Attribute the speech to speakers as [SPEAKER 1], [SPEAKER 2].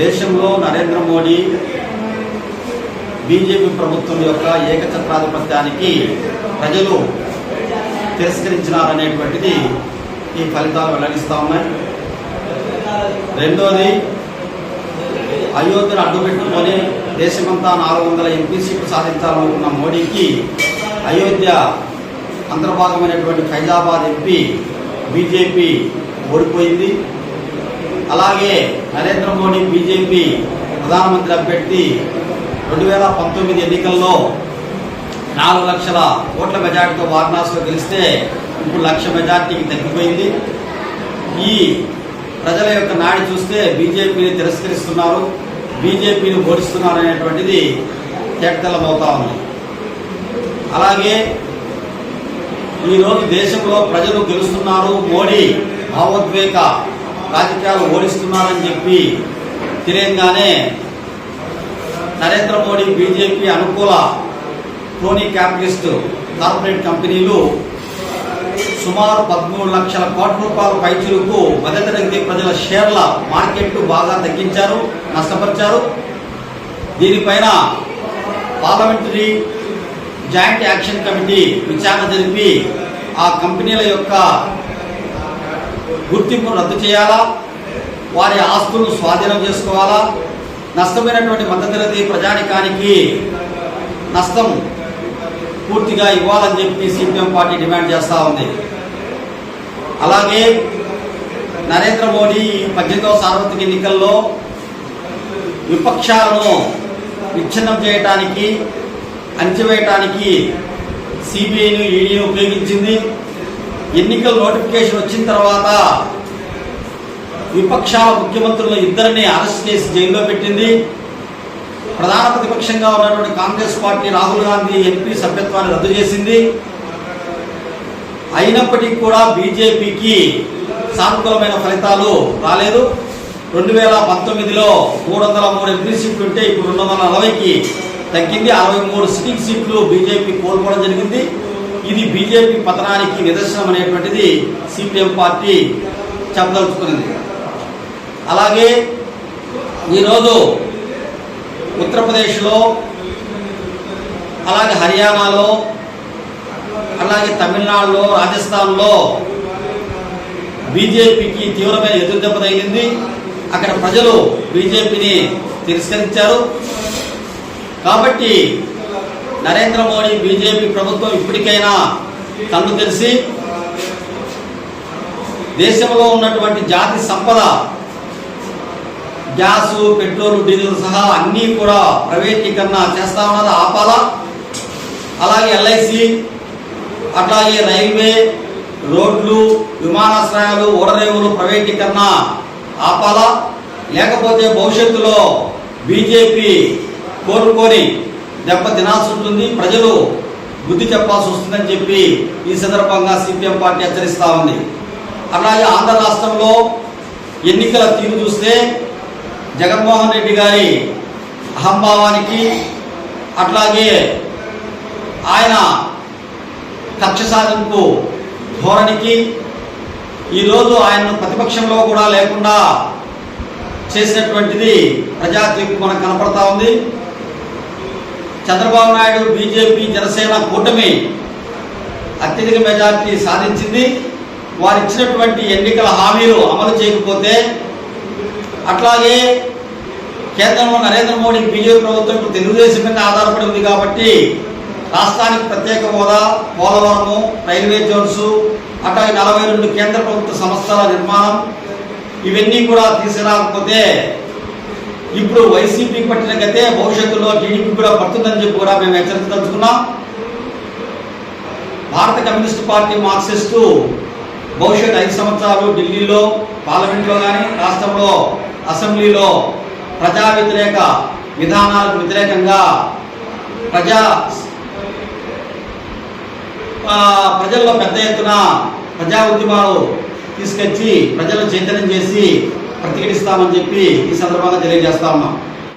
[SPEAKER 1] దేశంలో నరేంద్ర మోడీ బీజేపీ ప్రభుత్వం యొక్క ఏకఛత్రాధిపత్యానికి ప్రజలు తిరస్కరించినారనేటువంటిది ఈ ఫలితాలు వెల్లడిస్తూ ఉన్నాయి. రెండోది అయోధ్యను అడ్డుపెట్టుకొని దేశమంతా నాలుగు వందల ఎంపీ సీట్లు సాధించాలనుకున్న మోడీకి అయోధ్య అంతర్భాగమైనటువంటి ఫైజాబాద్ ఎంపీ బీజేపీ ఓడిపోయింది. అలాగే నరేంద్ర మోడీ బీజేపీ ప్రధానమంత్రి అభ్యర్థి రెండు వేల పంతొమ్మిది ఎన్నికల్లో నాలుగు లక్షల ఓట్ల మెజార్టీతో వారణాసిలో గెలిస్తే ఇప్పుడు లక్ష మెజార్టీకి తగ్గిపోయింది. ఈ ప్రజల యొక్క నాడి చూస్తే బీజేపీని తిరస్కరిస్తున్నారు బీజేపీని ఓడిస్తున్నారు అనేటువంటిది తేటతెల్లమవుతా ఉంది. అలాగే ఈరోజు దేశంలో ప్రజలు గెలుస్తున్నారు మోడీ భావోద్వేగ రాజకీయాలు ఓడిస్తున్నారని చెప్పి తెలియంగానే నరేంద్ర మోడీ బీజేపీ అనుకూల టోనీ క్యాపిటలిస్ట్ కార్పొరేట్ కంపెనీలు సుమారు పదమూడు లక్షల కోట్ల రూపాయల పైచులకు మధ్యతరగతి ప్రజల షేర్ల మార్కెట్ బాగా తగ్గించారు నష్టపరిచారు. దీనిపైన పార్లమెంటరీ జాయింట్ యాక్షన్ కమిటీ విచారణ జరిపి ఆ కంపెనీల యొక్క గుర్తింపును రద్దు చేయాలా? వారి ఆస్తులను స్వాధీనం చేసుకోవాలా? నష్టమైనటువంటి మధ్యతరగతి ప్రజానికానికి నష్టం పూర్తిగా ఇవ్వాలని చెప్పి సిపిఎం పార్టీ డిమాండ్ చేస్తూ ఉంది. అలాగే నరేంద్ర మోడీ పద్దెనిమిదవ సార్వత్రిక ఎన్నికల్లో విపక్షాలను విచ్ఛిన్నం చేయటానికి అంచివేయటానికి సిబిఐను ఈడీని ఉపయోగించింది. ఎన్నికల నోటిఫికేషన్ వచ్చిన తర్వాత విపక్షాల ముఖ్యమంత్రుల ఇద్దరిని అరెస్ట్ చేసి జైల్లో పెట్టింది. ప్రధాన ప్రతిపక్షంగా ఉన్నటువంటి కాంగ్రెస్ పార్టీ రాహుల్ గాంధీ ఎంపీ సభ్యత్వాన్ని రద్దు చేసింది. అయినప్పటికీ కూడా బీజేపీకి సానుకూలమైన ఫలితాలు రాలేదు. రెండు వేల పంతొమ్మిదిలో మూడు వందల మూడు ఎంపీ సీట్లు ఉంటే ఇప్పుడు రెండు వందల నలభైకి తగ్గింది. అరవై మూడు సిట్టింగ్ సీట్లు బీజేపీ కోల్పోవడం జరిగింది. ఇది బీజేపీ పతనానికి నిదర్శనం అనేటువంటిది సిపిఎం పార్టీ చెప్పదలుచుకున్నది. అలాగే ఈరోజు ఉత్తరప్రదేశ్లో అలాగే హర్యానాలో అలాగే తమిళనాడులో రాజస్థాన్లో బీజేపీకి తీవ్రమైన ఎదురుదెబ్బ తగిలింది. అక్కడ ప్రజలు బీజేపీని తిరస్కరించారు. కాబట్టి నరేంద్ర మోడీ బీజేపీ ప్రభుత్వం ఇప్పటికైనా కళ్ళు తెలిసి దేశంలో ఉన్నటువంటి జాతి సంపద గ్యాసు పెట్రోల్ డీజిల్ సహా అన్నీ కూడా ప్రైవేటీకరణ చేస్తా ఉన్నది. ఆపాలా. అలాగే ఎల్ఐసి అట్లాగే రైల్వే రోడ్లు విమానాశ్రయాలు ఓడరేవులు ప్రైవేటీకరణ ఆపాలా. లేకపోతే భవిష్యత్తులో బీజేపీ కోరుకొని దెబ్బ తినాల్సి ఉంటుంది ప్రజలు బుద్ధి చెప్పాల్సి వస్తుందని చెప్పి ఈ సందర్భంగా సిపిఎం పార్టీ హెచ్చరిస్తా ఉంది. అలాగే ఆంధ్ర రాష్ట్రంలో ఎన్నికల తీరు చూస్తే జగన్మోహన్ రెడ్డి గారి అహంభావానికి అట్లాగే ఆయన కక్ష సాధింపు ధోరణికి ఈరోజు ఆయన ప్రతిపక్షంలో కూడా లేకుండా చేసినటువంటిది ప్రజా తీర్పు మనకు కనపడతా ఉంది. చంద్రబాబు నాయుడు బీజేపీ జనసేన కూటమి అత్యధిక మెజార్టీ సాధించింది. వారు ఇచ్చినటువంటి ఎన్నికల హామీలు అమలు చేయకపోతే అట్లాగే కేంద్రంలో నరేంద్ర మోడీ బీజేపీ ప్రభుత్వం ఇప్పుడు తెలుగుదేశం మీద ఆధారపడి ఉంది కాబట్టి రాష్ట్రానికి ప్రత్యేక హోదా పోలవరము రైల్వే జోన్స్ అట్లాగే నలభై రెండు కేంద్ర ప్రభుత్వ సంస్థల నిర్మాణం ఇవన్నీ కూడా తీసుకురాకపోతే ఇప్పుడు వైసీపీ పట్టిన గతే భవిష్యత్తులో టీడీపీ కూడా పడుతుందని చెప్పి కూడా మేము హెచ్చరించదలుచుకున్నాం. భారత కమ్యూనిస్ట్ పార్టీ మార్క్సిస్టు భవిష్యత్ ఐదు సంవత్సరాలు ఢిల్లీలో పార్లమెంట్లో కానీ రాష్ట్రంలో అసెంబ్లీలో ప్రజా వ్యతిరేక విధానాలకు వ్యతిరేకంగా ప్రజా ప్రజల్లో పెద్ద ఎత్తున ప్రజా ఉద్యమాలు తీసుకొచ్చి ప్రజలను చైతన్యం చేసి ప్రతిఘటిస్తామని చెప్పి ఈ సందర్భంగా తెలియజేస్తా ఉన్నాం.